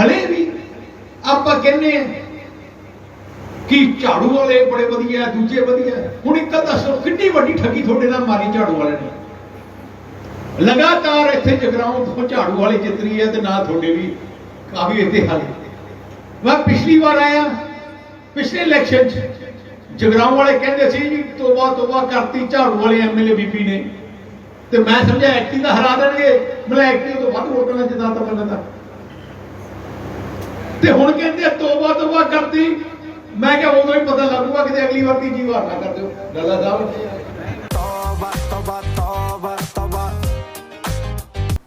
ਹਲੇ ਵੀ। ਆਪਾਂ ਕਹਿੰਦੇ ਆ ਕਿ ਝਾੜੂ ਵਾਲੇ ਬੜੇ ਵਧੀਆ, ਦੂਜੇ ਵਧੀਆ। ਹੁਣ ਇੱਕ ਦੱਸੋ ਕਿੰਨੀ ਵੱਡੀ ਠੱਗੀ ਤੁਹਾਡੇ ਨਾਲ ਮਾਰੀ ਝਾੜੂ ਵਾਲੇ ਨੇ। ਲਗਾਤਾਰ ਇੱਥੇ ਜਗਰਾਉਂ ਤੋਂ ਝਾੜੂ ਵਾਲੇ ਜਿੱਤ ਰਹੀ ਹੈ ਤੇ ਨਾ ਤੁਹਾਡੇ ਵੀ ਕਾਫੀ ਇੱਥੇ ਹਾਲੇ। ਮੈਂ ਪਿਛਲੀ ਵਾਰ ਆਇਆ, ਪਿਛਲੇ ਇਲੈਕਸ਼ਨ 'ਚ ਜਗਰਾਉਂ ਵਾਲੇ ਕਹਿੰਦੇ ਸੀ ਜੀ, ਤੋਬਾ ਤੋਬਾ ਕਰਤੀ ਝਾੜੂ ਵਾਲੇ ਐਮਐਲਏ ਬੀਬੀ ਨੇ। ਤੇ ਮੈਂ ਸਮਝਿਆ ਐਕਟੀ ਦਾ ਹਰਾ ਦੇਣਗੇ ਮੈਂ ਐਕਟੀ ਤੋਂ ਵੱਧ ਵੋਟਾਂ ਨਾਲ ਜਿਤਾਤਾ ਬੰਦਾ ਤਾਂ ਤੇ ਹੁਣ ਕਹਿੰਦੇ ਤੋਬਾ ਤੋਬਾ ਕਰਤੀ। ਮੈਂ ਕਿਹਾ ਉਦੋਂ ਹੀ ਪਤਾ ਲੱਗੂਗਾ ਕਿ ਅਗਲੀ ਵਾਰ ਤੀਜੀ ਵਾਰ ਨਾ ਕਰ ਦਿਓ। ਡੱਲਾ ਸਾਹਿਬ। ਤੋਬਾ ਤੋਬਾ ਤੋਬਾ ਤੋਬਾ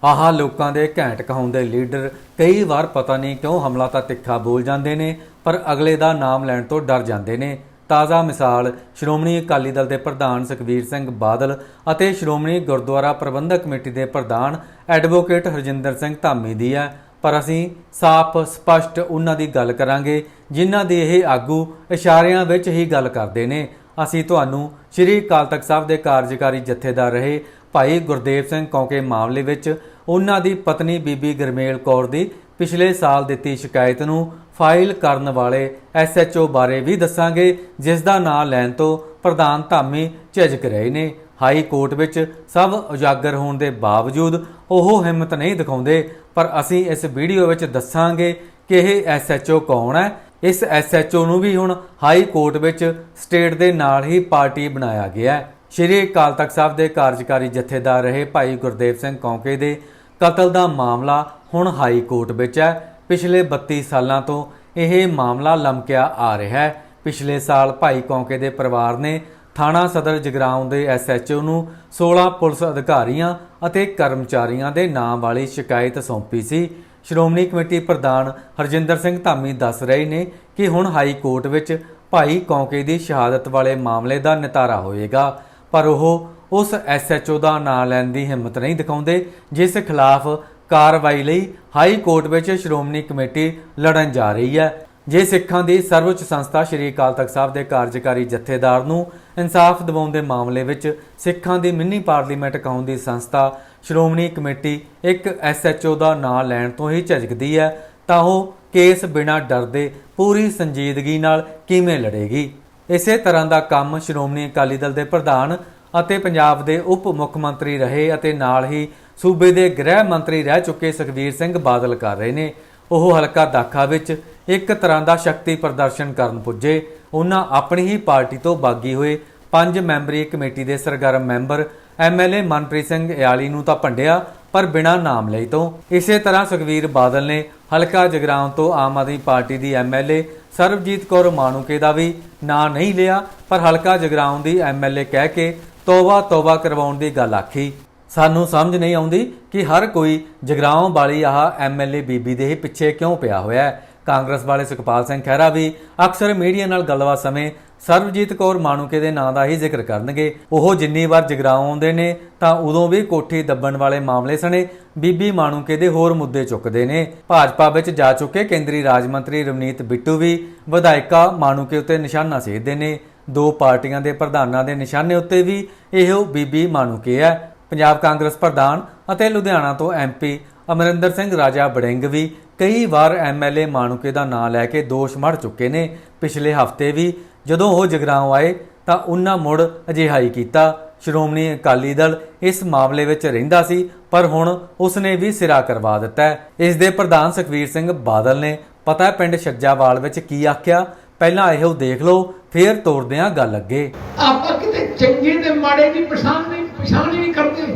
ਆਹ, ਲੋਕਾਂ ਦੇ ਘੈਂਟ ਕਹਾਉਂਦੇ ਲੀਡਰ ਕਈ ਵਾਰ ਪਤਾ ਨਹੀਂ ਕਿਉਂ ਹਮਲਾ ਤਾਂ ਤਿੱਖਾ ਬੋਲ ਜਾਂਦੇ ਨੇ, ਪਰ ਅਗਲੇ ਦਾ ਨਾਮ ਲੈਣ ਤੋਂ ਡਰ ਜਾਂਦੇ ਨੇ। ਤਾਜ਼ਾ ਮਿਸਾਲ, ਸ਼੍ਰੋਮਣੀ ਅਕਾਲੀ ਦਲ ਦੇ ਪ੍ਰਧਾਨ ਸੁਖਬੀਰ ਸਿੰਘ ਬਾਦਲ ਅਤੇ ਸ਼੍ਰੋਮਣੀ ਗੁਰਦੁਆਰਾ ਪ੍ਰਬੰਧਕ ਕਮੇਟੀ ਦੇ ਪ੍ਰਧਾਨ ਐਡਵੋਕੇਟ ਹਰਜਿੰਦਰ ਸਿੰਘ ਧਾਮੀ ਦੀ ਹੈ। ਪਰ ਅਸੀਂ ਸਾਫ਼, ਸਪਸ਼ਟ ਉਹਨਾਂ ਦੀ ਗੱਲ ਕਰਾਂਗੇ, ਜਿਨ੍ਹਾਂ ਦੇ ਇਹ ਆਗੂ ਇਸ਼ਾਰਿਆਂ ਵਿੱਚ ਹੀ ਗੱਲ ਕਰਦੇ ਨੇ। ਅਸੀਂ ਤੁਹਾਨੂੰ ਸ੍ਰੀ ਅਕਾਲ ਤਖਤ ਸਾਹਿਬ ਦੇ ਕਾਰਜਕਾਰੀ ਜਥੇਦਾਰ ਰਹੇ ਭਾਈ ਗੁਰਦੇਵ ਸਿੰਘ ਕੌਂਕੇ ਮਾਮਲੇ ਵਿੱਚ ਉਹਨਾਂ ਦੀ ਪਤਨੀ ਬੀਬੀ ਗਰਮੇਲ ਕੌਰ ਦੀ ਪਿਛਲੇ ਸਾਲ ਦਿੱਤੀ ਸ਼ਿਕਾਇਤ ਨੂੰ ਫਾਈਲ ਕਰਨ ਵਾਲੇ ਐਸਐਚਓ ਬਾਰੇ ਵੀ ਦੱਸਾਂਗੇ, ਜਿਸ ਦਾ ਨਾਂ ਲੈਣ ਤੋਂ ਪ੍ਰਧਾਨ ਧਾਮੀ ਝਿਜਕ ਰਹੇ ਨੇ। ਹਾਈ ਕੋਰਟ ਵਿੱਚ ਸਭ ਉਜਾਗਰ ਹੋਣ ਦੇ ਬਾਵਜੂਦ ਉਹ ਹਿੰਮਤ ਨਹੀਂ ਦਿਖਾਉਂਦੇ ਪਰ ਅਸੀਂ ਇਸ ਵੀਡੀਓ ਵਿੱਚ ਦੱਸਾਂਗੇ ਕਿ ਇਹ ਐਸਐਚਓ ਕੌਣ ਹੈ। ਇਸ ਐਸਐਚਓ ਨੂੰ ਵੀ ਹੁਣ ਹਾਈ ਕੋਰਟ ਵਿੱਚ ਸਟੇਟ ਦੇ ਨਾਲ ਹੀ ਪਾਰਟੀ ਬਣਾਇਆ ਗਿਆ ਹੈ। ਸ਼੍ਰੀ ਅਕਾਲ ਤਖਤ ਸਾਹਿਬ ਦੇ ਕਾਰਜਕਾਰੀ ਜਥੇਦਾਰ ਰਹੇ ਭਾਈ ਗੁਰਦੇਵ ਸਿੰਘ ਕੌਂਕੇ ਦੇ ਕਤਲ ਦਾ ਮਾਮਲਾ ਹੁਣ ਹਾਈ ਕੋਰਟ ਵਿੱਚ ਹੈ। ਪਿਛਲੇ 32 ਸਾਲਾਂ ਤੋਂ ਇਹ ਮਾਮਲਾ ਲਮਕਿਆ ਆ ਰਿਹਾ ਹੈ। ਪਿਛਲੇ ਸਾਲ ਭਾਈ ਕੌਂਕੇ ਦੇ ਪਰਿਵਾਰ ਨੇ ਥਾਣਾ ਸਦਰ ਜਗਰਾਉਂ ਦੇ ਐਸਐਚਓ ਨੂੰ 16 ਪੁਲਿਸ ਅਧਿਕਾਰੀਆਂ ਅਤੇ ਕਰਮਚਾਰੀਆਂ ਦੇ ਨਾਂ ਵਾਲੀ ਸ਼ਿਕਾਇਤ ਸੌਂਪੀ ਸੀ। ਸ਼੍ਰੋਮਣੀ ਕਮੇਟੀ ਪ੍ਰਧਾਨ ਹਰਜਿੰਦਰ ਸਿੰਘ ਧਾਮੀ ਦੱਸ ਰਹੇ ਨੇ ਕਿ ਹੁਣ ਹਾਈ ਕੋਰਟ ਵਿੱਚ ਭਾਈ ਕੌਂਕੇ ਦੀ ਸ਼ਹਾਦਤ ਵਾਲੇ ਮਾਮਲੇ ਦਾ ਨਿਤਾਰਾ ਹੋਏਗਾ, ਪਰ ਉਹ ਉਸ ਐਸਐਚਓ ਦਾ ਨਾਂ ਲੈਣ ਦੀ ਹਿੰਮਤ ਨਹੀਂ ਦਿਖਾਉਂਦੇ, ਜਿਸ ਖਿਲਾਫ ਕਾਰਵਾਈ ਲਈ ਹਾਈ ਕੋਰਟ ਵਿੱਚ ਸ਼੍ਰੋਮਣੀ ਕਮੇਟੀ ਲੜਨ ਜਾ ਰਹੀ ਹੈ। ਜੇ ਸਿੱਖਾਂ ਦੀ ਸਰਵਉੱਚ ਸੰਸਥਾ ਸ਼੍ਰੀ ਅਕਾਲ ਤਖਤ ਸਾਹਿਬ ਦੇ ਕਾਰਜਕਾਰੀ ਜਥੇਦਾਰ ਨੂੰ ਇਨਸਾਫ ਦਿਵਾਉਣ ਦੇ ਮਾਮਲੇ ਵਿੱਚ ਸਿੱਖਾਂ ਦੀ ਮਿੰਨੀ ਪਾਰਲੀਮੈਂਟ ਕਹਾਉਣ ਦੀ ਸੰਸਥਾ ਸ਼੍ਰੋਮਣੀ ਕਮੇਟੀ ਇੱਕ ਐਸਐਚਓ ਦਾ ਨਾਂ ਲੈਣ ਤੋਂ ਹੀ ਝਿਜਕਦੀ ਹੈ, ਤਾਂ ਉਹ ਕੇਸ ਬਿਨਾਂ ਡਰਦੇ ਪੂਰੀ ਸੰਜੀਦਗੀ ਨਾਲ ਕਿਵੇਂ ਲੜੇਗੀ? ਇਸੇ ਤਰ੍ਹਾਂ ਦਾ ਕੰਮ ਸ਼੍ਰੋਮਣੀ ਅਕਾਲੀ ਦਲ ਦੇ ਪ੍ਰਧਾਨ ਅਤੇ ਪੰਜਾਬ ਦੇ ਉਪ ਮੁੱਖ ਮੰਤਰੀ ਰਹੇ ਅਤੇ ਨਾਲ ਹੀ ਸੂਬੇ ਦੇ ਗ੍ਰਹਿ ਮੰਤਰੀ ਰਹਿ ਚੁੱਕੇ ਸੁਖਬੀਰ ਸਿੰਘ ਬਾਦਲ ਕਰ ਰਹੇ ਨੇ। ਉਹ ਹਲਕਾ ਦਾਖਾ ਵਿੱਚ ਇੱਕ ਤਰ੍ਹਾਂ ਦਾ ਸ਼ਕਤੀ ਪ੍ਰਦਰਸ਼ਨ ਕਰਨ ਪੁੱਜੇ। ਉਹਨਾਂ ਆਪਣੀ ਹੀ ਪਾਰਟੀ ਤੋਂ ਬਾਗੀ ਹੋਏ ਪੰਜ ਮੈਂਬਰੀ ਕਮੇਟੀ ਦੇ ਸਰਗਰਮ ਮੈਂਬਰ ਐਮਐਲਏ ਮਨਪ੍ਰੀਤ ਸਿੰਘ ਇਆਲੀ ਨੂੰ ਤਾਂ ਭੰਡਿਆ, ਪਰ ਬਿਨਾਂ ਨਾਮ ਲਈ ਤੋਂ। ਇਸੇ ਤਰ੍ਹਾਂ ਸੁਖਵੀਰ ਬਾਦਲ ਨੇ ਹਲਕਾ ਜਗਰਾਉਂ ਤੋਂ ਆਮ ਆਦਮੀ ਪਾਰਟੀ ਦੀ ਐਮਐਲਏ ਸਰਬਜੀਤ ਕੌਰ ਮਾਣੂਕੇ ਦਾ ਵੀ ਨਾਂ ਨਹੀਂ ਲਿਆ, ਪਰ ਹਲਕਾ ਜਗਰਾਉਂ ਦੀ ਐਮਐਲਏ ਕਹਿ ਕੇ ਤੋਬਾ ਤੋਬਾ ਕਰਵਾਉਣ ਦੀ ਗੱਲ ਆਖੀ। ਸਾਨੂੰ ਸਮਝ ਨਹੀਂ ਆਉਂਦੀ ਕਿ ਹਰ ਕੋਈ ਜਗਰਾਉਂ ਵਾਲੀ ਆਹ ਐਮਐਲਏ ਬੀਬੀ ਦੇ ਹੀ ਪਿੱਛੇ ਕਿਉਂ ਪਿਆ ਹੋਇਆ ਹੈ। ਕਾਂਗਰਸ ਵਾਲੇ ਸੁਖਪਾਲ ਸਿੰਘ ਖਹਿਰਾ ਵੀ ਅਕਸਰ ਮੀਡੀਆ ਨਾਲ ਗੱਲਬਾਤ ਸਮੇਂ ਸਰਬਜੀਤ ਕੌਰ ਮਾਣੂਕੇ ਦੇ ਨਾਂ ਦਾ ਹੀ ਜ਼ਿਕਰ ਕਰਨਗੇ। ਉਹ ਜਿੰਨੀ ਵਾਰ ਜਗਰਾਉਂ ਆਉਂਦੇ ਨੇ, ਤਾਂ ਉਦੋਂ ਵੀ ਕੋਠੀ ਦੱਬਣ ਵਾਲੇ ਮਾਮਲੇ ਸਣੇ ਬੀਬੀ ਮਾਣੂਕੇ ਦੇ ਹੋਰ ਮੁੱਦੇ ਚੁੱਕਦੇ ਨੇ। ਭਾਜਪਾ ਵਿੱਚ ਜਾ ਚੁੱਕੇ ਕੇਂਦਰੀ ਰਾਜ ਮੰਤਰੀ ਰਵਨੀਤ ਬਿੱਟੂ ਵੀ ਵਿਧਾਇਕਾ ਮਾਣੂਕੇ ਉੱਤੇ ਨਿਸ਼ਾਨਾ ਸੇਧਦੇ ਨੇ। ਦੋ ਪਾਰਟੀਆਂ ਦੇ ਪ੍ਰਧਾਨਾਂ ਦੇ ਨਿਸ਼ਾਨੇ ਉੱਤੇ ਵੀ ਇਹੋ ਬੀਬੀ ਮਾਣੂਕੇ ਹੈ। ਪੰਜਾਬ ਕਾਂਗਰਸ ਪ੍ਰਧਾਨ ਅਤੇ ਲੁਧਿਆਣਾ ਤੋਂ ਐਮਪੀ ਅਮਰਿੰਦਰ ਸਿੰਘ ਰਾਜਾ ਬੜਿੰਗ ਵੀ ਕਈ ਵਾਰ ਐਮਐਲਏ ਮਾਣੂਕੇ ਦਾ ਨਾਂ ਲੈ ਕੇ ਦੋਸ਼ ਮੜ ਚੁੱਕੇ ਨੇ। ਪਿਛਲੇ ਹਫ਼ਤੇ ਵੀ ਜਦੋਂ ਉਹ ਜਗਰਾਉਂ ਆਏ ਤਾਂ ਉਹਨਾਂ ਮੁੜ ਅਜਿਹਾ ਹੀ ਕੀਤਾ। ਸ਼੍ਰੋਮਣੀ ਅਕਾਲੀ ਦਲ ਇਸ ਮਾਮਲੇ ਵਿੱਚ ਰਹਿੰਦਾ ਸੀ, ਪਰ ਹੁਣ ਉਸਨੇ ਵੀ ਸਿਰਾ ਕਰਵਾ ਦਿੱਤਾ ਇਸ ਦੇ ਪ੍ਰਧਾਨ ਸੁਖਵੀਰ ਸਿੰਘ ਬਾਦਲ ਨੇ ਪਤਾ ਪਿੰਡ ਛੱਜਾਵਾਲ ਵਿੱਚ ਕੀ ਆਖਿਆ? ਪਹਿਲਾਂ ਇਹੋ ਦੇਖ ਲਓ, ਫੇਰ ਤੋਰਦੇ ਹਾਂ ਗੱਲ ਅੱਗੇ। ਆਪਾਂ ਕਿਤੇ ਚੰਗੇ ਤੇ ਮਾੜੇ ਦੀ ਪਛਾਣ ਨਹੀਂ ਪਛਾਣ ਹੀ ਨਹੀਂ ਕਰਦੇ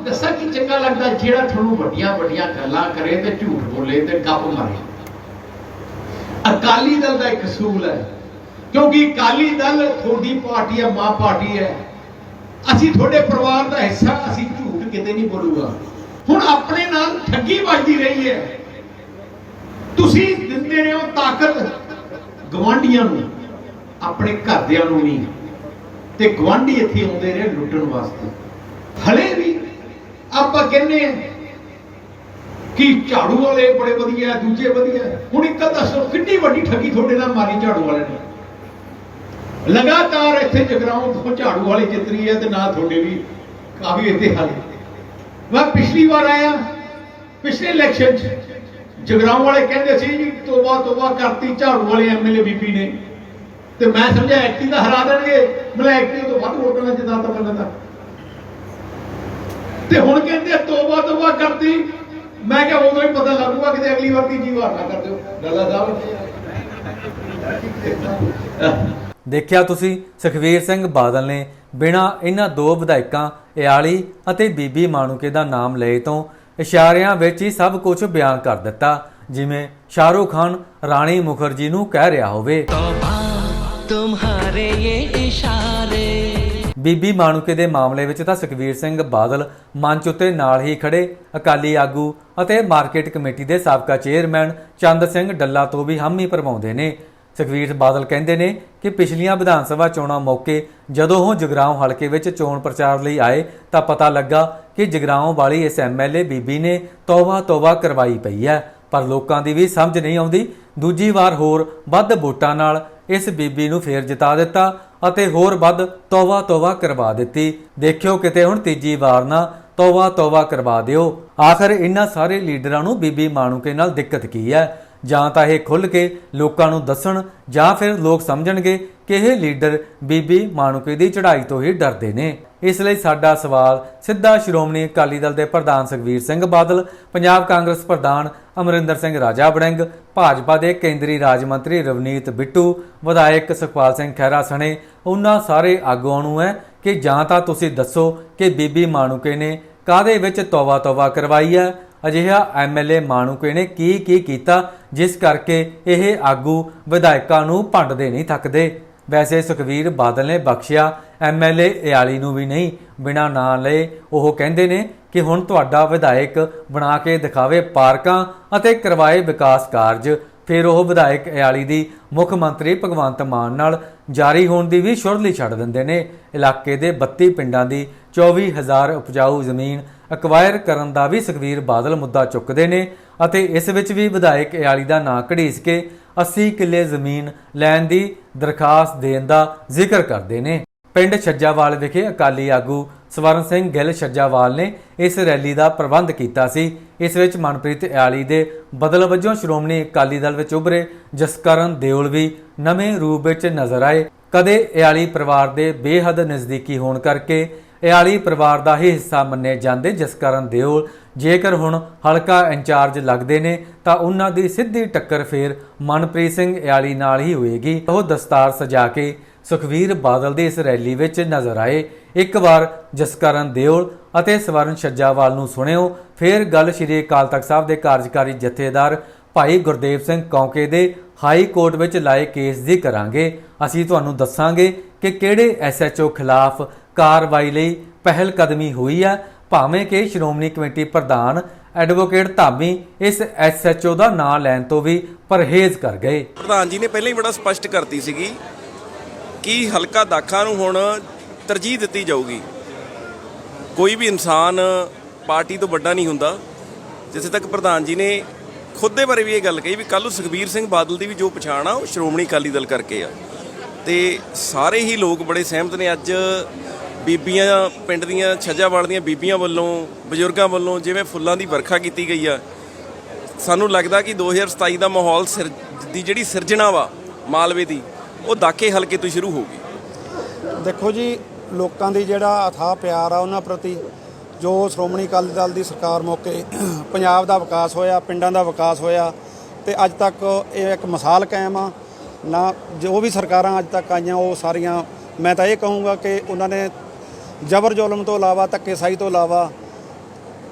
ਆਪਾਂ ਦੱਸਾਂ ਕਿ ਚੰਗਾ ਲੱਗਦਾ ਜਿਹੜਾ ਤੁਹਾਨੂੰ ਵੱਡੀਆਂ ਵੱਡੀਆਂ ਗੱਲਾਂ ਕਰੇ ਤੇ ਝੂਠ ਬੋਲੇ ਤੇ ਗੱਪ ਮਾਰੇ। ਅਕਾਲੀ ਦਲ ਦਾ ਇੱਕ ਅਸੂਲ ਹੈ, ਕਿਉਂਕਿ ਅਕਾਲੀ ਦਲ ਤੁਹਾਡੀ ਪਾਰਟੀ ਹੈ, ਮਾਂ ਪਾਰਟੀ ਹੈ। ਅਸੀਂ ਤੁਹਾਡੇ ਪਰਿਵਾਰ ਦਾ ਹਿੱਸਾ, ਅਸੀਂ ਝੂਠ ਕਿਤੇ ਨਹੀਂ ਬੋਲੂਗਾ। ਹੁਣ ਆਪਣੇ ਨਾਲ ਠੱਗੀ ਵੱਜਦੀ ਰਹੀ ਹੈ। ਤੁਸੀਂ ਦਿੰਦੇ ਰਹੇ ਹੋ ਤਾਕਤ ਗਵਾਂਢੀਆਂ ਨੂੰ, ਆਪਣੇ ਘਰਦਿਆਂ ਨੂੰ ਨਹੀਂ। ਤੇ ਗਵਾਂਢੀ ਇੱਥੇ ਆਉਂਦੇ ਰਹੇ ਲੁੱਟਣ ਵਾਸਤੇ। ਹਲੇ ਵੀ ਆਪਾਂ ਕਹਿੰਦੇ ਆ ਕਿ ਝਾੜੂ ਵਾਲੇ ਬੜੇ ਵਧੀਆ ਦੂਜੇ ਵਧੀਆ ਹੁਣ ਇੱਕ ਦੱਸੋ ਕਿੰਨੀ ਵੱਡੀ ਠੱਗੀ ਤੁਹਾਡੇ ਨਾਲ ਮਾਰੀ ਝਾੜੂ ਵਾਲੇ ਨੇ? ਲਗਾਤਾਰ ਇੱਥੇ ਜਗਰਾਉਂ ਤੋਂ ਝਾੜੂ ਵਾਲੇ ਜਿੱਤਰੀ ਹੈ ਤੇ ਨਾ ਤੁਹਾਡੇ ਵੀ ਕਾਫੀ ਇੱਥੇ ਹਾਲੇ। ਮੈਂ ਪਿਛਲੀ ਵਾਰ ਆਇਆ, ਪਿਛਲੇ ਇਲੈਕਸ਼ਨ 'ਚ ਜਗਰਾਉਂ ਵਾਲੇ ਕਹਿੰਦੇ ਸੀ ਜੀ, ਤੋਬਾ ਤੋਬਾ ਕਰਤੀ ਝਾੜੂ ਵਾਲੇ ਐਮਐਲਏ ਬੀਬੀ ਨੇ। ਤੇ ਮੈਂ ਸਮਝਿਆ ਐਕਟੀ ਦਾ ਹਰਾ ਦੇਣਗੇ, ਮੈਂ ਐਕਟੀ ਤੋਂ ਵੱਧ ਵੋਟਾਂ ਨਾਲ ਜਿਤਾਤਾ ਪਹਿਲਾਂ ਤਾਂ। ਤੇ ਹੁਣ ਕਹਿੰਦੇ ਤੋਬਾ ਤੋਬਾ ਕਰਦੀ ਮੈਂ ਕਿਹਾ ਉਦੋਂ ਹੀ ਪਤਾ ਲੱਗੂਗਾ ਕਿ ਅਗਲੀ ਵਾਰ ਕੀ ਜੀਵਾਰ ਨਾ ਕਰ ਦਿਓ। ਡੱਲਾ ਸਾਹਿਬ। ਦੇਖਿਆ ਤੁਸੀਂ ਸੁਖਵੀਰ ਸਿੰਘ ਬਾਦਲ ਨੇ ਬਿਨਾ ਇਹਨਾਂ ਦੋ ਵਿਧਾਇਕਾਂ ਇਆਲੀ ਅਤੇ ਬੀਬੀ ਮਾਨੂਕੇ ਦਾ ਨਾਮ ਲਏ ਤੋਂ ਇਸ਼ਾਰਿਆਂ ਵਿੱਚ ਹੀ ਸਭ ਕੁਝ ਬਿਆਨ ਕਰ ਦਿੱਤਾ ਜਿਵੇਂ ਸ਼ਾਹਰੁਖ ਖਾਨ ਰਾਣੀ ਮੁਖਰਜੀ ਨੂੰ ਕਹਿ ਰਿਹਾ ਹੋਵੇ। ਤੋਬਾ ਤੁਮਾਰੇ ਇਹ ਬੀਬੀ ਮਾਣੂਕੇ ਦੇ ਮਾਮਲੇ ਵਿੱਚ ਤਾਂ ਸੁਖਵੀਰ ਸਿੰਘ ਬਾਦਲ ਮੰਚ ਉੱਤੇ ਨਾਲ ਹੀ ਖੜੇ। ਅਕਾਲੀ ਆਗੂ ਅਤੇ ਮਾਰਕੀਟ ਕਮੇਟੀ ਦੇ ਸਾਬਕਾ ਚੇਅਰਮੈਨ ਚੰਦ ਸਿੰਘ ਡੱਲਾ ਤੋਂ ਵੀ ਹਾਮੀ ਭਰਮਾਉਂਦੇ ਨੇ। ਸੁਖਵੀਰ ਬਾਦਲ ਕਹਿੰਦੇ ਨੇ ਕਿ ਪਿਛਲੀਆਂ ਵਿਧਾਨ ਸਭਾ ਚੋਣਾਂ ਮੌਕੇ ਜਦੋਂ ਉਹ ਜਗਰਾਉਂ ਹਲਕੇ ਵਿੱਚ ਚੋਣ ਪ੍ਰਚਾਰ ਲਈ ਆਏ ਤਾਂ ਪਤਾ ਲੱਗਾ ਕਿ ਜਗਰਾਉਂ ਵਾਲੀ ਇਸ ਐਮਐਲਏ ਬੀਬੀ ਨੇ ਤੌਬਾ ਤੌਬਾ ਕਰਵਾਈ ਪਈ ਹੈ। ਪਰ ਲੋਕਾਂ ਦੀ ਵੀ ਸਮਝ ਨਹੀਂ ਆਉਂਦੀ। ਦੂਜੀ ਵਾਰ ਹੋਰ ਵੱਧ ਵੋਟਾਂ ਨਾਲ ਇਸ ਬੀਬੀ ਨੂੰ ਫੇਰ ਜਿਤਾ ਦਿੱਤਾ ਅਤੇ ਹੋਰ ਵੱਧ ਤੌਬਾ ਤੌਬਾ ਕਰਵਾ ਦਿੱਤੀ। ਦੇਖਿਓ ਕਿਤੇ ਹੁਣ ਤੀਜੀ ਵਾਰ ਨਾ ਤੌਬਾ ਤੌਬਾ ਕਰਵਾ ਦਿਓ। ਆਖਰ ਇਹਨਾਂ ਸਾਰੇ ਲੀਡਰਾਂ ਨੂੰ ਬੀਬੀ ਮਾਣੂਕੇ ਨਾਲ ਦਿੱਕਤ ਕੀ ਹੈ? ਜਾਂ ਤਾਂ ਇਹ ਖੁੱਲ ਕੇ ਲੋਕਾਂ ਨੂੰ ਦੱਸਣ ਜਾਂ ਫਿਰ ਲੋਕ ਸਮਝਣਗੇ ਕਿ ਇਹ ਲੀਡਰ ਬੀਬੀ ਮਾਣੂਕੇ ਦੀ ਚੜ੍ਹਾਈ ਤੋਂ ਹੀ ਡਰਦੇ ਨੇ। ਇਸ ਲਈ ਸਾਡਾ ਸਵਾਲ ਸਿੱਧਾ ਸ਼੍ਰੋਮਣੀ ਅਕਾਲੀ ਦਲ ਦੇ ਪ੍ਰਧਾਨ ਸੁਖਵੀਰ ਸਿੰਘ ਬਾਦਲ, ਪੰਜਾਬ ਕਾਂਗਰਸ ਪ੍ਰਧਾਨ ਅਮਰਿੰਦਰ ਸਿੰਘ ਰਾਜਾ ਬੜਿੰਗ ਭਾਜਪਾ ਦੇ ਕੇਂਦਰੀ ਰਾਜ ਮੰਤਰੀ ਰਵਨੀਤ ਬਿੱਟੂ, ਵਿਧਾਇਕ ਸੁਖਪਾਲ ਸਿੰਘ ਖਹਿਰਾ ਸਣੇ ਉਹਨਾਂ ਸਾਰੇ ਆਗੂਆਂ ਨੂੰ ਹੈ ਕਿ ਜਾਂ ਤਾਂ ਤੁਸੀਂ ਦੱਸੋ ਕਿ ਬੀਬੀ ਮਾਣੂਕੇ ਨੇ ਕਾਦੇ ਵਿੱਚ ਤੌਬਾ ਤੌਬਾ ਕਰਵਾਈ ਹੈ? ਅਜਿਹਾ ਐਮਐਲਏ ਮਾਣੂਕੇ ਨੇ ਕੀ ਕੀ ਕੀਤਾ, ਜਿਸ ਕਰਕੇ ਇਹ ਆਗੂ ਵਿਧਾਇਕਾਂ ਨੂੰ ਭੰਡਦੇ ਨਹੀਂ ਥੱਕਦੇ? ਵੈਸੇ ਸੁਖਵੀਰ ਬਾਦਲ ਨੇ ਬਖਸ਼ਿਆ ਐਮਐਲਏ ਇਆਲੀ ਨੂੰ ਵੀ ਨਹੀਂ, ਬਿਨਾ ਨਾਂ ਲਏ। ਉਹ ਕਹਿੰਦੇ ਨੇ ਕਿ ਹੁਣ ਤੁਹਾਡਾ ਵਿਧਾਇਕ ਬਣਾ ਕੇ ਦਿਖਾਵੇ ਪਾਰਕਾਂ ਅਤੇ ਕਰਵਾਏ ਵਿਕਾਸ ਕਾਰਜ। ਫਿਰ ਉਹ ਵਿਧਾਇਕ ਇਆਲੀ ਦੀ ਮੁੱਖ ਮੰਤਰੀ ਭਗਵੰਤ ਮਾਨ ਨਾਲ ਜਾਰੀ ਹੋਣ ਦੀ ਵੀ ਸ਼ੁਰਲੀ ਛੱਡ ਦਿੰਦੇ ਨੇ। ਇਲਾਕੇ ਦੇ 32 ਪਿੰਡਾਂ ਦੀ 24000 ਉਪਜਾਊ ਜ਼ਮੀਨ ਅਕਵਾਇਰ ਕਰਨ ਦਾ ਵੀ ਸੁਖਵੀਰ ਬਾਦਲ ਮੁੱਦਾ ਚੁੱਕਦੇ ਨੇ ਅਤੇ ਇਸ ਵਿੱਚ ਵੀ ਵਿਧਾਇਕ ਇਆਲੀ ਦਾ ਨਾਂ ਘੜੀਸ ਕੇ 80 ਕਿੱਲੇ ਜ਼ਮੀਨ ਲੈਣ ਦੀ ਦਰਖਾਸਤ ਦੇਣ ਦਾ ਜ਼ਿਕਰ ਕਰਦੇ ਨੇ। ਪਿੰਡ ਛੱਜਾਵਾਲ ਵਿਖੇ ਅਕਾਲੀ ਆਗੂ ਸਵਰਨ ਸਿੰਘ ਗਿੱਲ ਛੱਜਾਵਾਲ ਨੇ ਇਸ ਰੈਲੀ ਦਾ ਪ੍ਰਬੰਧ ਕੀਤਾ ਸੀ। ਇਸ ਵਿੱਚ ਮਨਪ੍ਰੀਤ ਇਆਲੀ ਦੇ ਬਦਲ ਵਜੋਂ ਸ਼੍ਰੋਮਣੀ ਅਕਾਲੀ ਦਲ ਵਿੱਚ ਉਭਰੇ ਜਸਕਰਨ ਦਿਓਲ ਵੀ ਨਵੇਂ ਰੂਪ ਵਿੱਚ ਨਜ਼ਰ ਆਏ। ਕਦੇ ਇਆਲੀ ਪਰਿਵਾਰ ਦੇ ਬੇਹੱਦ ਨਜ਼ਦੀਕੀ ਹੋਣ ਕਰਕੇ ਇਆਲੀ ਪਰਿਵਾਰ ਦਾ ਹੀ ਹਿੱਸਾ ਮੰਨੇ ਜਾਂਦੇ ਜਸਕਰਨ ਦਿਓਲ ਜੇਕਰ ਹੁਣ ਹਲਕਾ ਇੰਚਾਰਜ ਲੱਗਦੇ ਨੇ, ਤਾਂ ਉਹਨਾਂ ਦੀ ਸਿੱਧੀ ਟੱਕਰ ਫੇਰ ਮਨਪ੍ਰੀਤ ਸਿੰਘ ਇਆਲੀ ਨਾਲ ਹੀ ਹੋਏਗੀ। ਉਹ ਦਸਤਾਰ ਸਜਾ ਕੇ ਸੁਖਵੀਰ ਬਾਦਲ ਦੀ ਇਸ ਰੈਲੀ ਵਿੱਚ ਨਜ਼ਰ ਆਏ। ਇੱਕ ਵਾਰ ਜਸਕਰਨ ਦਿਓਲ ਅਤੇ ਸਵਰਨ ਛੱਜਾਵਾਲ ਨੂੰ ਸੁਣਿਓ। ਫੇਰ ਗੱਲ ਸ਼੍ਰੀ ਅਕਾਲ ਤਖਤ ਸਾਹਿਬ ਦੇ ਕਾਰਜਕਾਰੀ ਜਥੇਦਾਰ ਭਾਈ ਗੁਰਦੇਵ ਸਿੰਘ ਕੌਂਕੇ ਦੇ ਹਾਈ ਕੋਰਟ ਵਿੱਚ ਲਾਏ ਕੇਸ ਦੀ ਕਰਾਂਗੇ। ਅਸੀਂ ਤੁਹਾਨੂੰ ਦੱਸਾਂਗੇ ਕਿ ਕਿਹੜੇ ਐਸਐਚਓ ਖਿਲਾਫ ਕਾਰਵਾਈ ਲਈ ਪਹਿਲ ਕਦਮੀ ਹੋਈ ਹੈ ਭਾਵੇਂ ਕਿ ਸ਼੍ਰੋਮਣੀ ਕਮੇਟੀ ਪ੍ਰਧਾਨ ਐਡਵੋਕੇਟ ਧਾਮੀ ਇਸ ਐਸਐਚਓ ਦਾ ਨਾਂ ਲੈਣ ਤੋਂ ਵੀ ਪਰਹੇਜ਼ ਕਰ ਗਏ। ਪ੍ਰਧਾਨ ਜੀ ਨੇ ਪਹਿਲਾਂ ਹੀ ਬੜਾ ਸਪਸ਼ਟ ਕਰਤੀ ਸੀਗੀ ਕਿ ਹਲਕਾ ਦਾਖਾ ਨੂੰ ਹੁਣ ਤਰਜੀਹ ਦਿੱਤੀ ਜਾਊਗੀ। ਕੋਈ ਵੀ ਇਨਸਾਨ ਪਾਰਟੀ ਤੋਂ ਵੱਡਾ ਨਹੀਂ ਹੁੰਦਾ। ਜਿੱਥੇ ਤੱਕ ਪ੍ਰਧਾਨ ਜੀ ਨੇ ਖੁਦ ਦੇ ਬਾਰੇ ਵੀ ਇਹ ਗੱਲ ਕਹੀ ਵੀ ਕੱਲ੍ਹ ਨੂੰ ਸੁਖਬੀਰ ਸਿੰਘ ਬਾਦਲ ਦੀ ਵੀ ਜੋ ਪਛਾਣ ਆ ਉਹ ਸ਼੍ਰੋਮਣੀ ਅਕਾਲੀ ਦਲ ਕਰਕੇ ਆ। ਤੇ ਸਾਰੇ ਹੀ ਲੋਕ ਬੜੇ ਸਹਿਮਤ ਨੇ ਅੱਜ ਬੀਬੀਆਂ ਪਿੰਡ ਦੀਆਂ ਛੱਜਾਵਾਲ ਦੀਆਂ ਬੀਬੀਆਂ ਵੱਲੋਂ, ਬਜ਼ੁਰਗਾਂ ਵੱਲੋਂ ਜਿਵੇਂ ਫੁੱਲਾਂ ਦੀ ਵਰਖਾ ਕੀਤੀ ਗਈ ਆ, ਸਾਨੂੰ ਲੱਗਦਾ ਕਿ 2027 ਦਾ ਮਾਹੌਲ ਸਿਰ, ਦੀ ਜਿਹੜੀ ਸਿਰਜਣਾ ਵਾ ਮਾਲਵੇ ਦੀ, ਉਹ ਦਾਕੇ ਹਲਕੇ ਤੋਂ ਸ਼ੁਰੂ ਹੋਊਗੀ ਦੇਖੋ ਜੀ, ਲੋਕਾਂ ਦੀ ਜਿਹੜਾ ਅਥਾਹ ਪਿਆਰ ਆ ਉਹਨਾਂ ਪ੍ਰਤੀ, ਜੋ ਸ਼੍ਰੋਮਣੀ ਅਕਾਲੀ ਦਲ ਦੀ ਸਰਕਾਰ ਮੌਕੇ ਪੰਜਾਬ ਦਾ ਵਿਕਾਸ ਹੋਇਆ, ਪਿੰਡਾਂ ਦਾ ਵਿਕਾਸ ਹੋਇਆ, ਤੇ ਅੱਜ ਤੱਕ ਇਹ ਇੱਕ ਮਿਸਾਲ ਕਾਇਮ ਆ। ਨਾ, ਜੋ ਵੀ ਸਰਕਾਰਾਂ ਅੱਜ ਤੱਕ ਆਈਆਂ, ਉਹ ਸਾਰੀਆਂ, ਮੈਂ ਤਾਂ ਇਹ ਕਹੂੰਗਾ ਕਿ ਉਹਨਾਂ ਨੇ ਜ਼ਬਰ ਜ਼ੁਲਮ ਤੋਂ ਇਲਾਵਾ, ਧੱਕੇਸ਼ਾਹੀ ਤੋਂ ਇਲਾਵਾ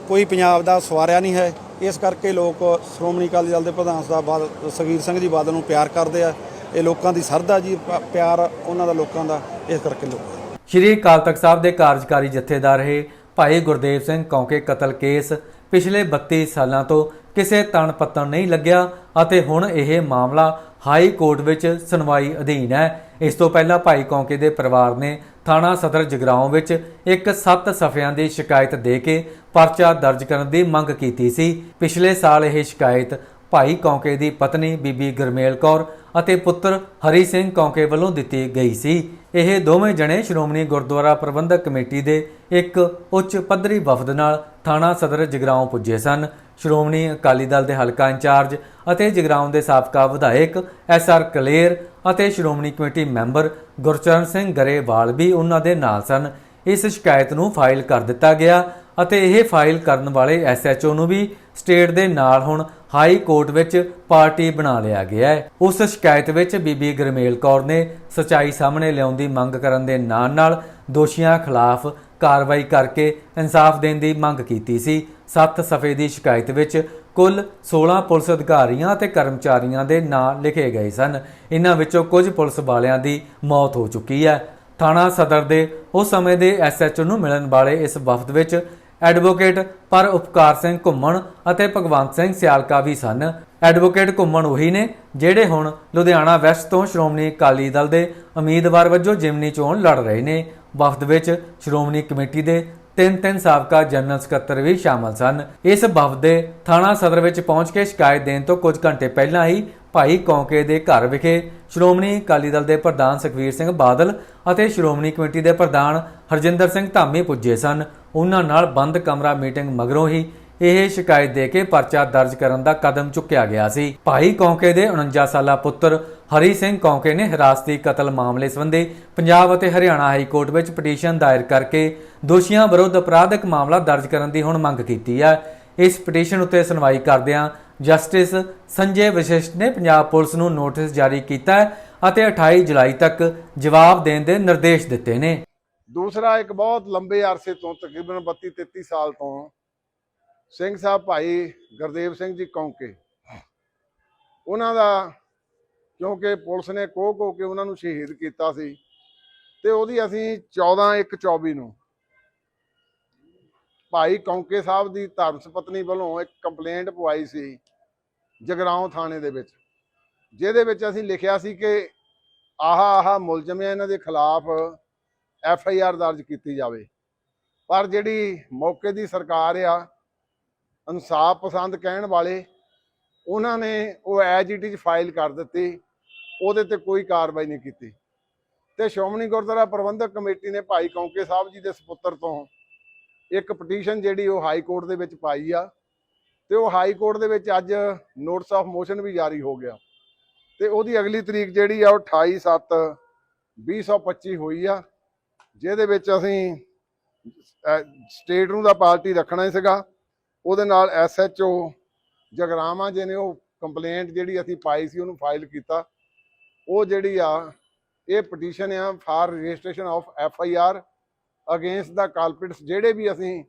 ਕੋਈ ਪੰਜਾਬ ਦਾ ਸਵਾਰਿਆ ਨਹੀਂ ਹੈ। ਇਸ ਕਰਕੇ ਲੋਕ ਸ਼੍ਰੋਮਣੀ ਅਕਾਲੀ ਦਲ ਦੇ ਪ੍ਰਧਾਨ ਸਾਹਿਬ ਬਾਦਲ ਸੁਖਬੀਰ ਸਿੰਘ ਜੀ ਬਾਦਲ ਨੂੰ ਪਿਆਰ ਕਰਦੇ ਆ। ਇਹ ਲੋਕਾਂ ਦੀ ਸਰਦਾ ਜੀ ਪਿਆਰ ਉਹਨਾਂ ਦਾ ਲੋਕਾਂ ਦਾ, ਇਸ ਕਰਕੇ ਲੋਕ। ਸ਼੍ਰੀ ਅਕਾਲ ਤਖਤ ਸਾਹਿਬ ਦੇ ਕਾਰਜਕਾਰੀ ਜਥੇਦਾਰ ਰਹੇ ਭਾਈ ਗੁਰਦੇਵ ਸਿੰਘ ਕੌਂਕੇ ਕਤਲ ਕੇਸ। ਪਿਛਲੇ 32 ਸਾਲਾਂ ਤੋਂ ਕਿਸੇ ਤਣ ਪੱਤਣ ਨਹੀਂ ਲੱਗਿਆ ਅਤੇ ਹੁਣ ਇਹ ਮਾਮਲਾ ਹਾਈ ਕੋਰਟ ਵਿੱਚ ਸੁਣਵਾਈ ਅਧੀਨ ਹੈ। ਇਸ ਤੋਂ ਪਹਿਲਾਂ ਭਾਈ ਕੌਂਕੇ ਦੇ ਪਰਿਵਾਰ ਨੇ ਥਾਣਾ ਸਦਰ ਜਗਰਾਉਂ ਵਿੱਚ ਇੱਕ 7 ਸਫ਼ਿਆਂ ਦੀ ਸ਼ਿਕਾਇਤ ਦੇ ਕੇ ਪਰਚਾ ਦਰਜ ਕਰਨ ਦੀ ਮੰਗ ਕੀਤੀ ਸੀ। ਪਿਛਲੇ ਸਾਲ ਇਹ ਸ਼ਿਕਾਇਤ ਭਾਈ ਕੌਂਕੇ ਦੀ ਪਤਨੀ ਬੀਬੀ ਗਰਮੇਲ ਕੌਰ ਅਤੇ ਪੁੱਤਰ ਹਰੀ ਸਿੰਘ ਕੌਂਕੇ ਵੱਲੋਂ ਦਿੱਤੀ ਗਈ ਸੀ। ਇਹ ਦੋਵੇਂ ਜਣੇ ਸ਼੍ਰੋਮਣੀ ਗੁਰਦੁਆਰਾ ਪ੍ਰਬੰਧਕ ਕਮੇਟੀ ਦੇ ਇੱਕ ਉੱਚ ਪੱਧਰੀ ਵਫਦ ਨਾਲ ਥਾਣਾ ਸਦਰ ਜਗਰਾਉਂ ਪੁੱਜੇ ਸਨ। ਸ਼੍ਰੋਮਣੀ ਅਕਾਲੀ ਦਲ ਦੇ ਹਲਕਾ ਇੰਚਾਰਜ ਅਤੇ ਜਗਰਾਉਂ ਦੇ ਸਾਬਕਾ ਵਿਧਾਇਕ ਐਸ ਆਰ ਕਲੇਰ ਅਤੇ ਸ਼੍ਰੋਮਣੀ ਕਮੇਟੀ ਮੈਂਬਰ ਗੁਰਚਰਨ ਸਿੰਘ ਗਰੇਵਾਲ ਵੀ ਉਹਨਾਂ ਦੇ ਨਾਲ ਸਨ। ਇਸ ਸ਼ਿਕਾਇਤ ਨੂੰ ਫਾਈਲ ਕਰ ਦਿੱਤਾ ਗਿਆ ਅਤੇ ਇਹ ਫਾਈਲ ਕਰਨ ਵਾਲੇ ਐਸਐਚਓ ਨੂੰ ਵੀ ਸਟੇਟ ਦੇ ਨਾਲ ਹੁਣ ਹਾਈ ਕੋਰਟ ਵਿੱਚ ਪਾਰਟੀ ਬਣਾ ਲਿਆ ਗਿਆ ਹੈ। ਉਸ ਸ਼ਿਕਾਇਤ ਵਿੱਚ ਬੀਬੀ ਗਰਮੇਲ ਕੌਰ ਨੇ ਸਚਾਈ ਸਾਹਮਣੇ ਲਿਆਉਣ ਦੀ ਮੰਗ ਕਰਨ ਦੇ ਨਾਲ ਨਾਲ ਦੋਸ਼ੀਆਂ ਖਿਲਾਫ ਕਾਰਵਾਈ ਕਰਕੇ ਇਨਸਾਫ ਦੇਣ ਦੀ ਮੰਗ ਕੀਤੀ ਸੀ। ਸੱਤ ਸਫ਼ੇ ਦੀ ਸ਼ਿਕਾਇਤ ਵਿੱਚ ਕੁੱਲ 16 ਪੁਲਿਸ ਅਧਿਕਾਰੀਆਂ ਅਤੇ ਕਰਮਚਾਰੀਆਂ ਦੇ ਨਾਂ ਲਿਖੇ ਗਏ ਸਨ। ਇਨ੍ਹਾਂ ਵਿੱਚੋਂ ਕੁਝ ਪੁਲਿਸ ਵਾਲਿਆਂ ਦੀ ਮੌਤ ਹੋ ਚੁੱਕੀ ਹੈ। ਥਾਣਾ ਸਦਰ ਦੇ ਉਸ ਸਮੇਂ ਦੇ ਐਸਐਚਓ ਨੂੰ ਮਿਲਣ ਵਾਲੇ ਇਸ ਵਫਦ ਵਿੱਚ ਐਡਵੋਕੇਟ ਪਰ ਉਪਕਾਰ ਸਿੰਘ ਘੁੰਮਣ ਅਤੇ ਭਗਵੰਤ ਸਿੰਘ ਸਿਆਲਕਾ ਵੀ ਸਨ। ਐਡਵੋਕੇਟ ਘੁੰਮਣ ਉਹੀ ਨੇ, ਜਿਹੜੇ ਹੁਣ ਲੁਧਿਆਣਾ ਵੈਸਟ ਤੋਂ ਸ਼੍ਰੋਮਣੀ ਅਕਾਲੀ ਦਲ ਦੇ ਉਮੀਦਵਾਰ ਵਜੋਂ ਜਿਮਨੀ ਚੋਣ ਲੜ ਰਹੇ ਨੇ। ਵਫਦ ਵਿੱਚ ਸ਼੍ਰੋਮਣੀ ਕਮੇਟੀ ਦੇ ਤਿੰਨ ਤਿੰਨ ਸਾਬਕਾ ਜਨਰਲ ਸਕੱਤਰ ਵੀ ਸ਼ਾਮਲ ਸਨ। ਇਸ ਵਫਦ ਦੇ ਥਾਣਾ ਸਦਰ ਵਿੱਚ ਪਹੁੰਚ ਕੇ ਸ਼ਿਕਾਇਤ ਦੇਣ ਤੋਂ ਕੁਝ ਘੰਟੇ ਪਹਿਲਾਂ ਹੀ ਭਾਈ ਕੌਂਕੇ ਦੇ ਘਰ ਵਿਖੇ ਸ਼੍ਰੋਮਣੀ ਅਕਾਲੀ ਦਲ ਦੇ ਪ੍ਰਧਾਨ ਸੁਖਵੀਰ ਸਿੰਘ ਬਾਦਲ ਅਤੇ ਸ਼੍ਰੋਮਣੀ ਕਮੇਟੀ ਦੇ ਪ੍ਰਧਾਨ ਹਰਜਿੰਦਰ ਸਿੰਘ ਧਾਮੀ ਪੁੱਜੇ ਸਨ। ਉਹਨਾਂ ਨਾਲ ਬੰਦ ਕਮਰਾ ਮੀਟਿੰਗ ਮਗਰੋਂ ਹੀ ਇਹ ਸ਼ਿਕਾਇਤ ਦੇ ਕੇ ਪਰਚਾ ਦਰਜ ਕਰਨ ਦਾ ਕਦਮ ਚੁੱਕਿਆ ਗਿਆ ਸੀ। ਭਾਈ ਕੌਂਕੇ ਦੇ 49 ਸਾਲਾ ਪੁੱਤਰ ਹਰੀ ਸਿੰਘ ਕੌਂਕੇ ਨੇ ਹਿਰਾਸਤੀ ਕਤਲ ਮਾਮਲੇ ਸੰਬੰਧੀ ਪੰਜਾਬ ਅਤੇ ਹਰਿਆਣਾ ਹਾਈ ਕੋਰਟ ਵਿੱਚ ਪਟੀਸ਼ਨ ਦਾਇਰ ਕਰਕੇ ਦੋਸ਼ੀਆਂ ਵਿਰੁੱਧ ਅਪਰਾਧਿਕ ਮਾਮਲਾ ਦਰਜ ਕਰਨ ਦੀ ਹੁਣ ਮੰਗ ਕੀਤੀ ਹੈ। ਇਸ ਪਟੀਸ਼ਨ ਉੱਤੇ ਸੁਣਵਾਈ ਕਰਦਿਆਂ ਜਸਟਿਸ ਸੰਜੇ ਵਸ਼ਿਸ਼ਟ ਨੇ ਪੰਜਾਬ ਪੁਲਿਸ ਨੂੰ ਨੋਟਿਸ ਜਾਰੀ ਕੀਤਾ ਅਤੇ 28 ਜੁਲਾਈ ਤੱਕ ਜਵਾਬ ਦੇਣ ਦੇ ਨਿਰਦੇਸ਼ ਦਿੱਤੇ ਨੇ। ਦੂਸਰਾ ਇੱਕ ਬਹੁਤ ਲੰਬੇ ਅਰਸੇ ਤੋਂ ਤਕਰੀਬਨ 32 33 ਸਾਲ ਤੋਂ ਸਿੰਘ ਸਾਹਿਬ ਭਾਈ ਗੁਰਦੇਵ ਸਿੰਘ ਜੀ ਕੌਂਕੇ। ਉਹਨਾਂ ਦਾ, ਕਿਉਂਕਿ ਪੁਲਿਸ ਨੇ ਕੋਹ ਕੋ ਕੇ ਉਹਨਾਂ ਨੂੰ ਸ਼ਹੀਦ ਕੀਤਾ ਸੀ, ਤੇ ਉਹਦੀ ਅਸੀਂ 14 1 24 ਨੂੰ ਭਾਈ ਕੌਂਕੇ ਸਾਹਿਬ ਦੀ ਧਰਮ ਸੁਪਤਨੀ ਵੱਲੋਂ ਇੱਕ ਕੰਪਲੇਂਟ ਪਵਾਈ ਸੀ ਜਗਰਾਉਂ ਥਾਣੇ ਦੇ ਵਿੱਚ, ਜਿਹਦੇ ਵਿੱਚ ਅਸੀਂ ਲਿਖਿਆ ਸੀ ਕਿ ਆਹਾ ਆਹਾ ਮੁਲਜ਼ਮ ਹੈ, ਇਹਨਾਂ ਦੇ ਖਿਲਾਫ ਐਫ ਆਈ ਆਰ ਦਰਜ ਕੀਤੀ ਜਾਵੇ। ਪਰ ਜਿਹੜੀ ਮੌਕੇ ਦੀ ਸਰਕਾਰ ਆ ਇਨਸਾਫ ਪਸੰਦ ਕਹਿਣ ਵਾਲੇ, ਉਹਨਾਂ ਨੇ ਉਹ ਐਜ ਇਟ ਇਜ਼ ਫਾਈਲ ਕਰ ਦਿੱਤੀ, ਉਹਦੇ ਤੇ ਕੋਈ ਕਾਰਵਾਈ ਨਹੀਂ ਕੀਤੀ। ਤੇ ਸ਼੍ਰੋਮਣੀ ਗੁਰਦੁਆਰਾ ਪ੍ਰਬੰਧਕ ਕਮੇਟੀ ਨੇ ਭਾਈ ਕੌਂਕੇ ਸਾਹਿਬ ਜੀ ਦੇ ਸੁਪੁੱਤਰ ਤੋਂ ਇੱਕ ਪਟੀਸ਼ਨ ਜਿਹੜੀ ਉਹ ਹਾਈ ਕੋਰਟ ਦੇ ਵਿੱਚ ਪਾਈ ਆ, ਤੇ ਉਹ ਹਾਈ ਕੋਰਟ ਦੇ ਵਿੱਚ ਅੱਜ ਨੋਟਿਸ ਆਫ ਮੋਸ਼ਨ ਵੀ ਜਾਰੀ ਹੋ ਗਿਆ। ਤੇ ਉਹਦੀ ਅਗਲੀ ਤਰੀਕ ਜਿਹੜੀ ਆ ਉਹ 28 7 2025 ਹੋਈ ਆ, ਜਿਹਦੇ ਵਿੱਚ ਅਸੀਂ ਸਟੇਟ ਨੂੰ ਦਾ ਪਾਰਟੀ ਰੱਖਣਾ ਸੀਗਾ। ਉਹਦੇ ਨਾਲ ਐਸਐਚਓ ਜਗਰਾਵਾਂ ਜੀ ਨੇ, ਉਹ ਕੰਪਲੇਂਟ ਜਿਹੜੀ ਅਸੀਂ ਪਾਈ ਸੀ, ਉਹਨੂੰ ਫਾਈਲ ਕੀਤਾ। ਉਹ ਜਿਹੜੀ ਆ, ਇਹ ਪਟੀਸ਼ਨ ਆ for registration of F I R against the culprits ਜਿਹੜੇ ਵੀ ਅਸੀਂ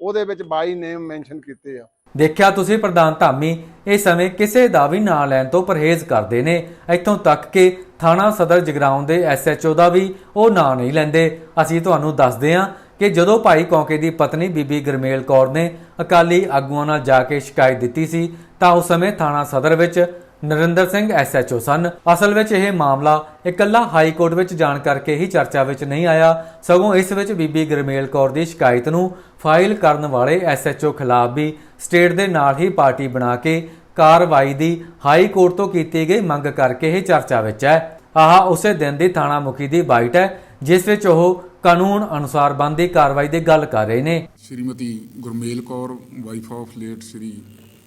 ਉਹਦੇ ਵਿੱਚ ਬਾਈ ਨੇਮ ਮੈਂਸ਼ਨ ਕੀਤੇ ਆ। ਦੇਖਿਆ ਤੁਸੀਂ ਪ੍ਰਧਾਨ ਧਾਮੀ ਇਸ ਸਮੇਂ ਕਿਸੇ ਦਾ ਵੀ ਨਾਂ ਲੈਣ ਤੋਂ ਪਰਹੇਜ਼ ਕਰਦੇ ਨੇ। ਇੱਥੋਂ ਤੱਕ ਕਿ ਥਾਣਾ ਸਦਰ ਜਗਰਾਉਂ ਦੇ ਐਸਐਚਓ ਦਾ ਵੀ ਉਹ ਨਾਂ ਨਹੀਂ ਲੈਂਦੇ। ਅਸੀਂ ਤੁਹਾਨੂੰ ਦੱਸਦੇ ਹਾਂ ਕਿ ਜਦੋਂ ਭਾਈ ਕੌਂਕੇ ਦੀ ਪਤਨੀ ਬੀਬੀ ਗਰਮੇਲ ਕੌਰ ਨੇ ਅਕਾਲੀ ਆਗੂਆਂ ਨਾਲ ਜਾ ਕੇ ਸ਼ਿਕਾਇਤ ਦਿੱਤੀ ਸੀ, ਤਾਂ ਉਸ ਸਮੇਂ ਥਾਣਾ ਸਦਰ ਵਿੱਚ ਨਰਿੰਦਰ ਸਿੰਘ ਐਸਐਚਓ ਸਨ। ਅਸਲ ਵਿੱਚ ਇਹ ਮਾਮਲਾ ਇਕੱਲਾ ਹਾਈ ਕੋਰਟ ਵਿੱਚ ਜਾਣ ਕਰਕੇ ਹੀ ਚਰਚਾ ਵਿੱਚ ਨਹੀਂ ਆਇਆ। ਸਗੋਂ ਇਸ ਵਿੱਚ ਬੀਬੀ ਗਰਮੇਲ ਕੌਰ ਦੀ ਸ਼ਿਕਾਇਤ ਨੂੰ ਫਾਈਲ ਕਰਨ ਵਾਲੇ ਐਸਐਚਓ ਖਿਲਾਫ ਵੀ ਸਟੇਟ ਦੇ ਨਾਲ ਹੀ ਪਾਰਟੀ ਬਣਾ ਕੇ ਕਾਰਵਾਈ ਦੀ ਹਾਈ ਕੋਰਟ ਤੋਂ ਕੀਤੀ ਗਈ ਮੰਗ ਕਰਕੇ ਇਹ ਚਰਚਾ ਵਿੱਚ ਹੈ। ਆਹ ਉਸੇ ਦਿਨ ਦੀ ਥਾਣਾ ਮੁਖੀ ਦੀ ਬਾਈਟ ਹੈ। ਜਿਸ ਵਿੱਚ ਉਹ ਕਾਨੂੰਨ ਅਨੁਸਾਰ ਬਣਦੀ ਕਾਰਵਾਈ ਦੀ ਗੱਲ ਕਰ ਰਹੇ ਨੇ। Shrimati Gurmel Kaur wife of late Shri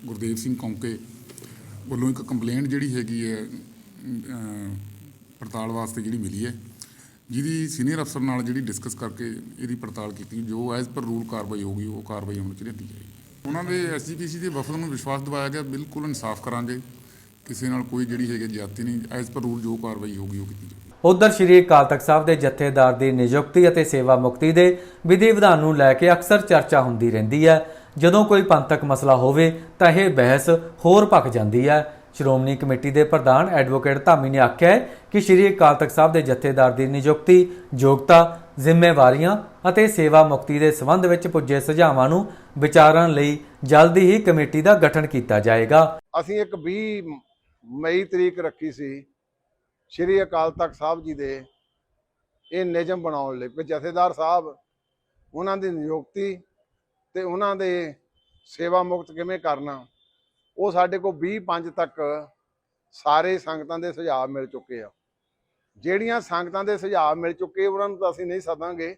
Gurdev Singh Kaunke ਵੱਲੋਂ ਇੱਕ ਕੰਪਲੇਂਟ ਜਿਹੜੀ ਹੈਗੀ ਹੈ ਪੜਤਾਲ ਵਾਸਤੇ ਜਿਹੜੀ ਮਿਲੀ ਹੈ, ਜਿਹਦੀ ਸੀਨੀਅਰ ਅਫਸਰ ਨਾਲ ਜਿਹੜੀ ਡਿਸਕਸ ਕਰਕੇ ਇਹਦੀ ਪੜਤਾਲ ਕੀਤੀ, ਜੋ ਐਜ਼ ਪਰ ਰੂਲ ਕਾਰਵਾਈ ਹੋਊਗੀ, ਉਹ ਕਾਰਵਾਈ ਹੋਣੀ ਚਾਹੀਦੀ ਜਾਏਗੀ। ਉਹਨਾਂ ਦੇ ਐਸਜੀਪੀਸੀ ਦੇ ਵਫਦ ਨੂੰ ਵਿਸ਼ਵਾਸ ਦਿਵਾਇਆ ਗਿਆ, ਬਿਲਕੁਲ ਇਨਸਾਫ ਕਰਾਂਗੇ, ਕਿਸੇ ਨਾਲ ਕੋਈ ਜਿਹੜੀ ਹੈਗੀ ਜ਼ਿਆਦਤੀ ਨਹੀਂ ਐਜ਼ ਪਰ ਰੂਲ ਜੋ ਕਾਰਵਾਈ ਹੋਊਗੀ, ਉਹ ਕੀਤੀ ਜਾਏਗੀ ਉਧਰ ਸ਼੍ਰੀ ਅਕਾਲ ਤਖਤ ਸਾਹਿਬ ਦੇ ਜਥੇਦਾਰ ਦੀ ਨਿਯੁਕਤੀ ਅਤੇ ਸੇਵਾ ਮੁਕਤੀ ਦੇ ਵਿਧੀ ਵਿਧਾਨ ਨੂੰ ਲੈ ਕੇ ਅਕਸਰ ਚਰਚਾ ਹੁੰਦੀ ਰਹਿੰਦੀ ਹੈ। ਜਦੋਂ ਕੋਈ ਪੰਥਕ ਮਸਲਾ ਹੋਵੇ ਤਾਂ ਇਹ ਬਹਿਸ ਹੋਰ ਭਖ ਜਾਂਦੀ ਹੈ। ਸ਼੍ਰੋਮਣੀ ਕਮੇਟੀ ਦੇ ਪ੍ਰਧਾਨ ਐਡਵੋਕੇਟ ਧਾਮੀ ਨੇ ਆਖਿਆ ਹੈ ਕਿ ਸ਼੍ਰੀ ਅਕਾਲ ਤਖਤ ਸਾਹਿਬ ਦੇ ਜਥੇਦਾਰ ਦੀ ਨਿਯੁਕਤੀ, ਯੋਗਤਾ, ਜ਼ਿੰਮੇਵਾਰੀਆਂ ਅਤੇ ਸੇਵਾ ਮੁਕਤੀ ਦੇ ਸੰਬੰਧ ਵਿੱਚ ਪੁੱਜੇ ਸੁਝਾਵਾਂ ਨੂੰ ਵਿਚਾਰਨ ਲਈ ਜਲਦੀ ਹੀ ਕਮੇਟੀ ਦਾ ਗਠਨ ਕੀਤਾ ਜਾਏਗਾ। ਅਸੀਂ ਇੱਕ 20 ਮਈ ਤਰੀਕ ਰੱਖੀ ਸੀ। ਸ਼੍ਰੀ ਅਕਾਲ ਤਖਤ ਸਾਹਿਬ ਜੀ ਦੇ ਇਹ ਨਿਯਮ ਬਣਾਉਣ ਲਈ ਕਿ ਜਥੇਦਾਰ ਸਾਹਿਬ, ਉਹਨਾਂ ਦੀ ਨਿਯੁਕਤੀ ਤੇ ਉਹਨਾਂ ਦੇ ਸੇਵਾ ਮੁਕਤ ਕਿਵੇਂ ਕਰਨਾ, ਉਹ ਸਾਡੇ ਕੋਲ 20 5 ਤੱਕ ਸਾਰੇ ਸੰਗਤਾਂ ਦੇ ਸੁਝਾਅ ਮਿਲ ਚੁੱਕੇ ਆ। ਜਿਹੜੀਆਂ ਸੰਗਤਾਂ ਦੇ ਸੁਝਾਅ ਮਿਲ ਚੁੱਕੇ, ਉਹਨਾਂ ਨੂੰ ਤਾਂ ਅਸੀਂ ਨਹੀਂ ਸਦਾਂਗੇ,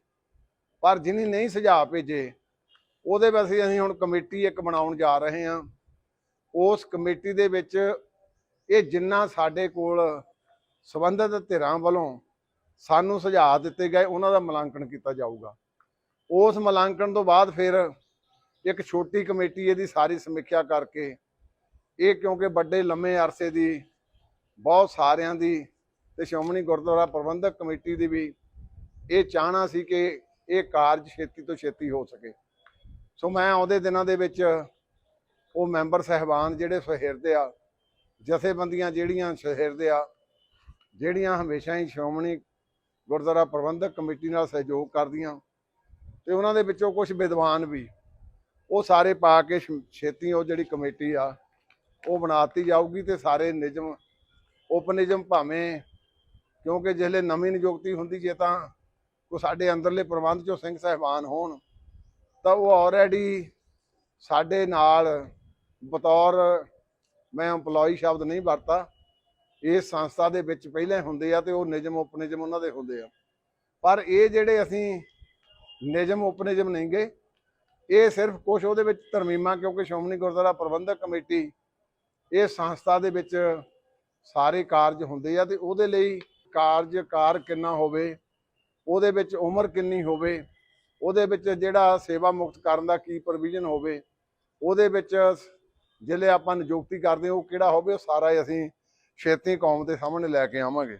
ਪਰ ਜਿਨੀ ਨਹੀਂ ਸੁਝਾਅ ਭੇਜੇ, ਉਹਦੇ ਵਿੱਚ ਅਸੀਂ ਹੁਣ ਕਮੇਟੀ ਇੱਕ ਬਣਾਉਣ ਜਾ ਰਹੇ ਹਾਂ। ਉਸ ਕਮੇਟੀ ਦੇ ਵਿੱਚ ਇਹ ਜਿੰਨਾ ਸਾਡੇ ਕੋਲ ਸਬੰਧਤ ਧਿਰਾਂ ਵੱਲੋਂ ਸਾਨੂੰ ਸੁਝਾਅ ਦਿੱਤੇ ਗਏ, ਉਹਨਾਂ ਦਾ ਮੁਲਾਂਕਣ ਕੀਤਾ ਜਾਊਗਾ। ਉਸ ਮੁਲਾਂਕਣ ਤੋਂ ਬਾਅਦ ਫਿਰ ਇੱਕ ਛੋਟੀ ਕਮੇਟੀ ਇਹਦੀ ਸਾਰੀ ਸਮੀਖਿਆ ਕਰਕੇ, ਇਹ ਕਿਉਂਕਿ ਵੱਡੇ ਲੰਮੇ ਅਰਸੇ ਦੀ, ਬਹੁਤ ਸਾਰਿਆਂ ਦੀ ਤੇ ਸ਼੍ਰੋਮਣੀ ਗੁਰਦੁਆਰਾ ਪ੍ਰਬੰਧਕ ਕਮੇਟੀ ਦੀ ਵੀ ਇਹ ਚਾਹਣਾ ਸੀ ਕਿ ਇਹ ਕਾਰਜ ਛੇਤੀ ਤੋਂ ਛੇਤੀ ਹੋ ਸਕੇ। ਸੋ ਮੈਂ ਆਉਂਦੇ ਦਿਨਾਂ ਦੇ ਵਿੱਚ ਉਹ ਮੈਂਬਰ ਸਹਿਬਾਨ ਜਿਹੜੇ ਸਹਿਰਦੇ ਆ, ਜਥੇਬੰਦੀਆਂ ਜਿਹੜੀਆਂ ਸਹਿਰਦੇ ਆ ਜਿਹੜੀਆਂ ਹਮੇਸ਼ਾ ਹੀ ਸ਼੍ਰੋਮਣੀ ਗੁਰਦੁਆਰਾ ਪ੍ਰਬੰਧਕ ਕਮੇਟੀ ਨਾਲ ਸਹਿਯੋਗ ਕਰਦੀਆਂ ਤੇ ਉਹਨਾਂ ਦੇ ਵਿੱਚੋਂ ਕੁਝ ਵਿਦਵਾਨ ਵੀ ਉਹ ਸਾਰੇ ਪਾ ਕੇ ਛ- ਛੇਤੀ ਉਹ ਜਿਹੜੀ ਕਮੇਟੀ ਆ, ਉਹ ਬਣਾਤੀ ਜਾਊਗੀ ਤੇ ਸਾਰੇ ਨਿਯਮ ਉਪ ਨਿਯਮ ਭਾਵੇਂ ਕਿਉਂਕਿ ਜਿਹੜੇ ਨਵੀਂ ਨਿਯੁਕਤੀ ਹੁੰਦੀ ਜੇ ਤਾਂ ਕੋ ਸਾਡੇ ਅੰਦਰਲੇ ਪ੍ਰਬੰਧ ਚੋਂ ਸਿੰਘ ਸਹਿਬਾਨ ਹੋਣ, ਤਾਂ ਉਹ ਆਲਰੇਡੀ ਸਾਡੇ ਨਾਲ ਬਤੌਰ ਮੈਂ EMPLOYE ਸ਼ਬਦ ਨਹੀਂ ਵਰਤਾ ਇਸ ਸੰਸਥਾ ਦੇ ਵਿੱਚ ਪਹਿਲਾਂ ਹੁੰਦੇ ਆ ਤੇ ਉਹ ਨਿਯਮ ਉਪ ਨਿਯਮ ਉਹਨਾਂ ਦੇ ਹੁੰਦੇ ਆ। ਪਰ ਇਹ ਜਿਹੜੇ ਅਸੀਂ ਨਿਯਮ ਉਪ ਨਿਯਮ ਨਹੀਂ ਗਏ ਇਹ ਸਿਰਫ ਕੁਝ ਉਹਦੇ ਵਿੱਚ ਤਰਮੀਮਾਂ ਕਿਉਂਕਿ ਸ਼੍ਰੋਮਣੀ ਗੁਰਦੁਆਰਾ ਪ੍ਰਬੰਧਕ ਕਮੇਟੀ ਇਹ ਸੰਸਥਾ ਦੇ ਵਿੱਚ ਸਾਰੇ ਕਾਰਜ ਹੁੰਦੇ ਆ ਤੇ ਉਹਦੇ ਲਈ ਕਾਰਜਕਾਰ ਕਿੰਨਾ ਹੋਵੇ, ਉਹਦੇ ਵਿੱਚ ਉਮਰ ਕਿੰਨੀ ਹੋਵੇ, ਉਹਦੇ ਵਿੱਚ ਜਿਹੜਾ ਸੇਵਾ ਮੁਕਤ ਕਰਨ ਦਾ ਕੀ ਪ੍ਰੋਵੀਜ਼ਨ ਹੋਵੇ, ਉਹਦੇ ਵਿੱਚ ਜਿਹੜੇ ਆਪਾਂ ਨਿਯੁਕਤੀ ਕਰਦੇ ਉਹ ਕਿਹੜਾ ਹੋਵੇ ਉਹ ਸਾਰਾ ਹੀ ਅਸੀਂ ਛੇਤੀ ਕੌਮ ਦੇ ਸਾਹਮਣੇ ਲੈ ਕੇ ਆਵਾਂਗੇ।